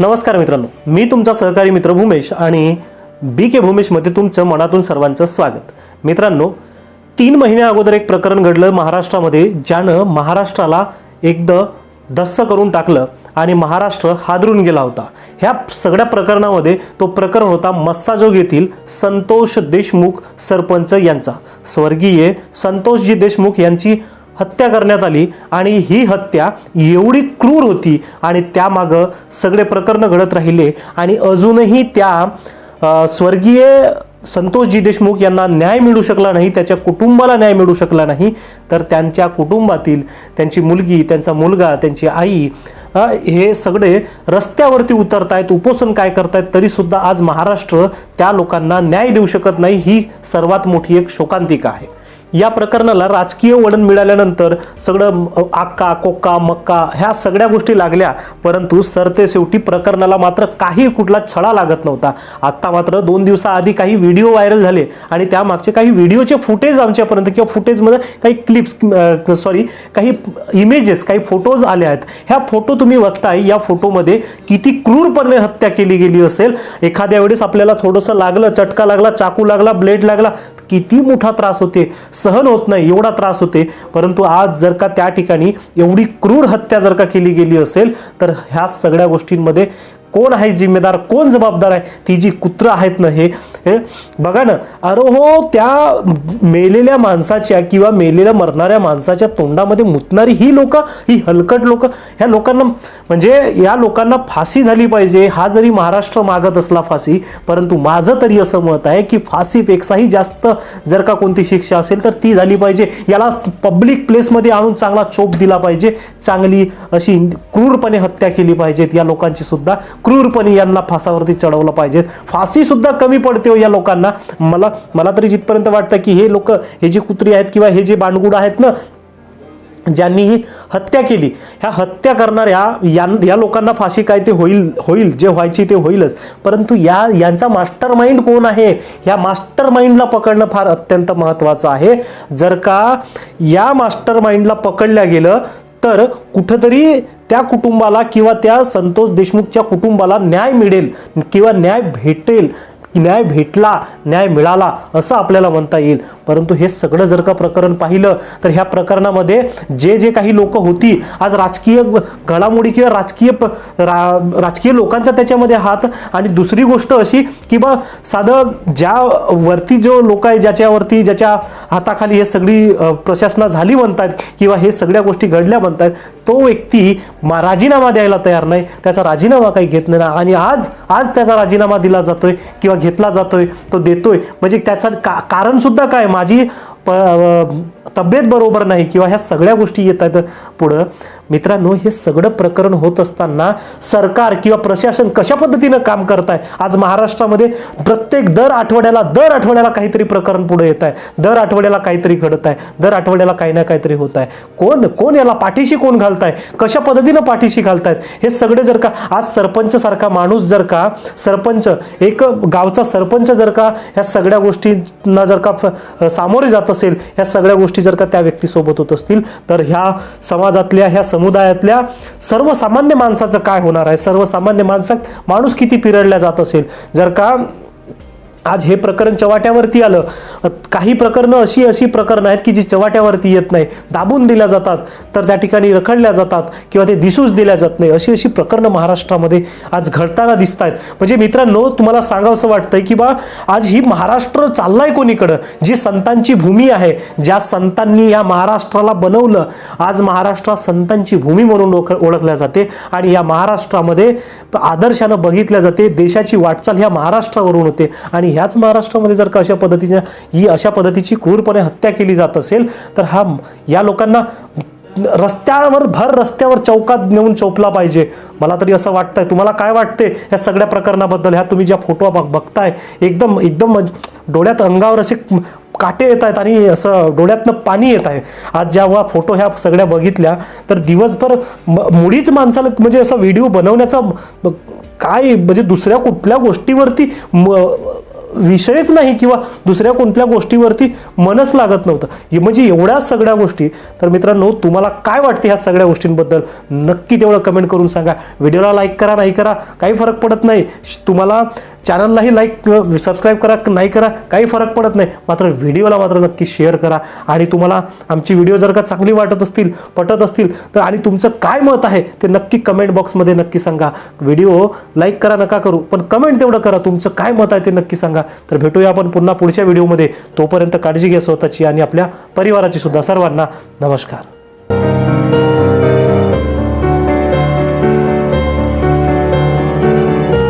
नमस्कार मित्रांनो मी तुमचा सहकारी मित्र भूमेश आणि बी के भूमेशमध्ये तुमचं मनातून सर्वांचं स्वागत. मित्रांनो तीन महिन्या अगोदर एक प्रकरण घडलं महाराष्ट्रामध्ये ज्यानं महाराष्ट्राला एकदा दस्स करून टाकलं आणि महाराष्ट्र हादरून गेला होता. ह्या सगळ्या प्रकरणामध्ये तो प्रकरण होता मस्साजोग येथील संतोष देशमुख सरपंच यांचा. स्वर्गीय संतोषजी देशमुख यांची हत्या करण्यात आली आणि ही हत्या एवढी क्रूर होती आणि त्यामागं सगळे प्रकरण घडत राहिले आणि अजूनही त्या स्वर्गीय संतोषजी देशमुख यांना न्याय मिळू शकला नाही त्याच्या कुटुंबाला न्याय मिळू शकला नाही तर त्यांच्या कुटुंबातील त्यांची मुलगी त्यांचा मुलगा त्यांची आई हे सगळे रस्त्यावरती उतरतायत उपोषण काय करतायत तरीसुद्धा आज महाराष्ट्र त्या लोकांना न्याय देऊ शकत नाही ही सर्वात मोठी एक शोकांतिका आहे. या प्रकरणाला राजकीय वळण मिळाल्यानंतर सगळं आक्का कोक्का मक्का ह्या सगळ्या गोष्टी लागल्या परंतु सरते शेवटी प्रकरणाला मात्र काही कुठला छळा लागत नव्हता. आत्ता मात्र दोन दिवसाआधी काही व्हिडिओ व्हायरल झाले आणि त्यामागचे काही व्हिडिओचे फुटेज आमच्यापर्यंत किंवा फुटेजमध्ये काही क्लिप्स सॉरी काही इमेजेस काही फोटोज आले आहेत. ह्या फोटो तुम्ही बघताय या फोटोमध्ये किती क्रूरपणे हत्या केली गेली असेल. एखाद्या वेळेस आपल्याला थोडंसं लागलं चटका लागला चाकू लागला ब्लेड लागला किती मोठा त्रास होते. सहन होत नाही एवढा त्रास होते. परंतु आज जर का त्या ठिकाणी एवढी क्रूर हत्या जर का केली गेली असेल तर ह्या सगळ्या गोष्टींमध्ये कोण आहे जिम्मेदार कोण जबाबदार आहे? ती जी कुत्रं आहेत ना हे हे बघा ना अरे हो त्या मेलेल्या माणसाच्या किंवा मेलेल्या मरणाऱ्या माणसाच्या तोंडामध्ये मुतणारी ही लोक ही हलकट लोक ह्या लोकांना म्हणजे या लोकांना फाशी झाली पाहिजे हा जरी महाराष्ट्र मागत असला फाशी परंतु माझं तरी असं मत आहे की फाशीपेक्षाही जास्त जर का कोणती शिक्षा असेल तर ती झाली पाहिजे. याला पब्लिक प्लेसमध्ये आणून चांगला चोप दिला पाहिजे चांगली अशी क्रूरपणे हत्या केली पाहिजेत या लोकांची सुद्धा क्रूरपणे यांना फासावरती चढवलं पाहिजे फाशी सुद्धा कमी पडते हो हो या लोकांना. मला मला तरी जिथपर्यंत वाटतं की हे लोक हे जे कुत्री आहेत किंवा हे जे बांडगुड आहेत ना ज्यांनी ही हत्या केली ह्या हत्या करणाऱ्या या या लोकांना फाशी काय ते होईल होईल जे व्हायची ते होईलच. परंतु या यांचा मास्टर माइंड कोण आहे? या मास्टर माइंडला पकडणं फार अत्यंत महत्त्वाचं आहे. जर का या मास्टर माइंडला पकडल्या गेलं तर कुठंतरी त्या कुटुंबाला किंवा त्या संतोष देशमुखच्या कुटुंबाला न्याय मिळेल किंवा न्याय भेटेल. न्याय भेटला न्याय मिळाला असं आपल्याला म्हणता येईल. परंतु हे सगळं जर का प्रकरण पाहिलं तर ह्या प्रकरणामध्ये जे जे काही लोक होती आज राजकीय घडामोडी किंवा राजकीय प- रा- राजकीय लोकांचा त्याच्यामध्ये हात. आणि दुसरी गोष्ट अशी की बा साधं ज्या वरती जो लोक आहे ज्याच्यावरती ज्याच्या हाताखाली हे सगळी प्रशासना झाली म्हणतात किंवा हे सगळ्या गोष्टी घडल्या म्हणतात तो व्यक्ती मा- राजीनामा द्यायला तयार नाही. त्याचा राजीनामा काही घेत नाही. आणि आज आज त्याचा राजीनामा दिला जातोय किंवा घेतला जातोय तो देतोय. म्हणजे त्याचं का कारण सुद्धा काय? माझी प तब्येत बरोबर नाही किंवा ह्या सगळ्या गोष्टी येत आहेत पुढं. मित्रांनो हे सगळं प्रकरण होत असताना सरकार किंवा प्रशासन कशा पद्धतीनं काम करत आहे आज महाराष्ट्रामध्ये प्रत्येक दर आठवड्याला दर आठवड्याला काहीतरी प्रकरण पुढे येत आहे. दर आठवड्याला काहीतरी घडत आहे. दर आठवड्याला काही ना काहीतरी होत आहे. कोण कोण याला पाठीशी कोण घालताय? कशा पद्धतीनं पाठीशी घालतायत? हे सगळे जर का आज सरपंच सारखा माणूस जर का सरपंच एक गावचा सरपंच जर का ह्या सगळ्या गोष्टींना जर का फ- सामोरे जात असेल ह्या सगळ्या गोष्टी जर का त्या व्यक्तीसोबत होत असतील तर ह्या समाजातल्या ह्या समुदायातल्या सर्वसामान्य माणसाचं काय होणार आहे? सर्वसामान्य माणसा माणूस किती पिरडल्या जात असेल? जर का आज हे प्रकरण चव्हाट्यावरती आलं काही प्रकरणं अशी अशी प्रकरणं आहेत की जी चव्हाट्यावरती येत नाही दाबून दिल्या जातात तर त्या ठिकाणी रखडल्या जातात किंवा ते दिसूच दिल्या जात नाही. अशी अशी प्रकरणं महाराष्ट्रामध्ये आज घडताना दिसत आहेत म्हणजे मित्रांनो तुम्हाला सांगावंसं वाटतंय की बा आज ही महाराष्ट्र चाललाय कोणीकडं? जी संतांची भूमी आहे ज्या संतांनी या महाराष्ट्राला बनवलं आज महाराष्ट्र संतांची भूमी म्हणून ओळख ओळखल्या जाते आणि या महाराष्ट्रामध्ये आदर्शानं बघितल्या जाते देशाची वाटचाल ह्या महाराष्ट्रावरून होते. आणि ह्याच महाराष्ट्रामध्ये जर का अशा पद्धतीने ही अशा पद्धतीची क्रूरपणे हत्या केली जात असेल तर हा या लोकांना रस्त्यावर भर रस्त्यावर चौकात नेऊन चोपला पाहिजे. मला तरी असं वाटतंय. तुम्हाला काय वाटते ह्या सगळ्या प्रकरणाबद्दल ह्या तुम्ही ज्या फोटो बघ बघताय एकदम एकदम डोळ्यात अंगावर असे काटे येत आहेत आणि असं डोळ्यातनं पाणी येत आहे. आज जेव्हा फोटो ह्या सगळ्या बघितल्या तर दिवसभर म- मुळीच माणसाला म्हणजे असा व्हिडिओ बनवण्याचा काय म्हणजे दुसऱ्या कुठल्या गोष्टीवरती म- विषयच नाही किंवा दुसऱ्या कोणत्या गोष्टीवरती मनच लागत नव्हतं. हे म्हणजे एवढ्या सगळ्या गोष्टी. तर मित्रांनो तुम्हाला काय वाटते ह्या सगळ्या गोष्टींबद्दल? नक्की तेवढं कमेंट करून सांगा. व्हिडिओला लाईक करा नाही करा काही फरक पडत नाही. तुम्हाला चॅनललाही लाईक सबस्क्राईब करा नाही करा काही फरक पडत नाही. मात्र व्हिडिओला मात्र नक्की शेअर करा. आणि तुम्हाला आमची व्हिडिओ जर का चांगली वाटत असतील पटत असतील तर आणि तुमचं काय मत आहे ते नक्की कमेंट बॉक्समध्ये नक्की सांगा. व्हिडिओ लाईक करा नका करू पण कमेंट तेवढं करा. तुमचं काय मत आहे ते नक्की सांगा. तर भेटूया आपण पुन्हा पुढच्या व्हिडिओमध्ये तोपर्यंत काळजी घ्या स्वतःची आणि आपल्या परिवाराची सुद्धा सर्वांना नमस्कार.